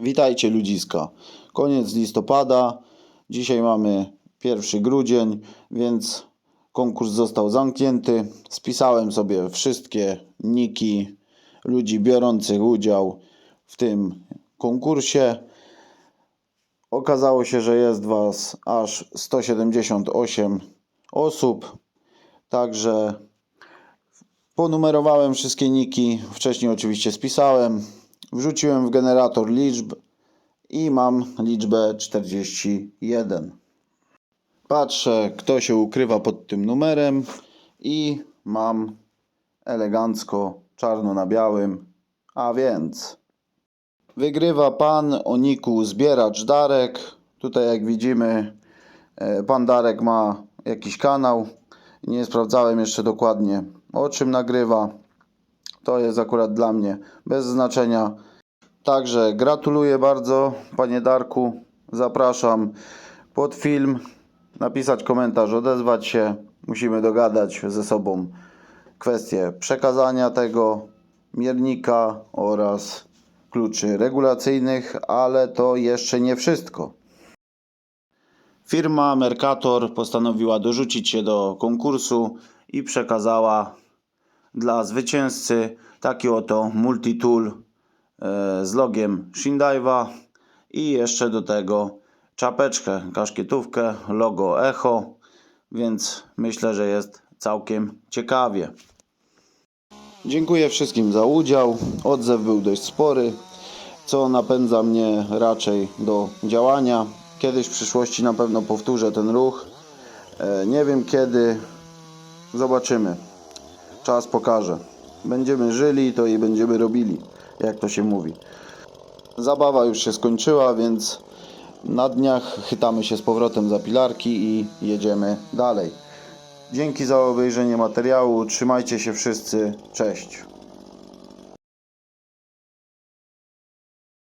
Witajcie ludziska. Koniec listopada. Dzisiaj mamy 1 grudzień, więc konkurs został zamknięty. Spisałem sobie wszystkie niki ludzi biorących udział w tym konkursie. Okazało się, że jest Was aż 178 osób. Także Ponumerowałem wszystkie niki, wcześniej oczywiście spisałem, wrzuciłem w generator liczb i mam liczbę 41. Patrzę, kto się ukrywa pod tym numerem i mam elegancko czarno na białym, a więc wygrywa pan o niku Zbieracz Darek. Tutaj jak widzimy e, pan Darek ma jakiś kanał. Nie sprawdzałem jeszcze dokładnie o czym nagrywa. To jest akurat dla mnie bez znaczenia. Także gratuluję bardzo, panie Darku. Zapraszam pod film, napisać komentarz, odezwać się. Musimy dogadać ze sobą kwestię przekazania tego miernika oraz kluczy regulacyjnych, ale to jeszcze nie wszystko. Firma Mercator postanowiła dorzucić się do konkursu i przekazała dla zwycięzcy taki oto multitool e, z logiem Shindiva i jeszcze do tego czapeczkę, kaszkietówkę, logo Echo, więc myślę, że jest całkiem ciekawie. Dziękuję wszystkim za udział. Odzew był dość spory, co napędza mnie raczej do działania. Kiedyś w przyszłości na pewno powtórzę ten ruch. E, Nie wiem kiedy. Zobaczymy. Czas pokaże. Będziemy żyli, to i będziemy robili, jak to się mówi. Zabawa już się skończyła, więc na dniach chytamy się z powrotem za pilarki i jedziemy dalej. Dzięki za obejrzenie materiału. Trzymajcie się wszyscy. Cześć.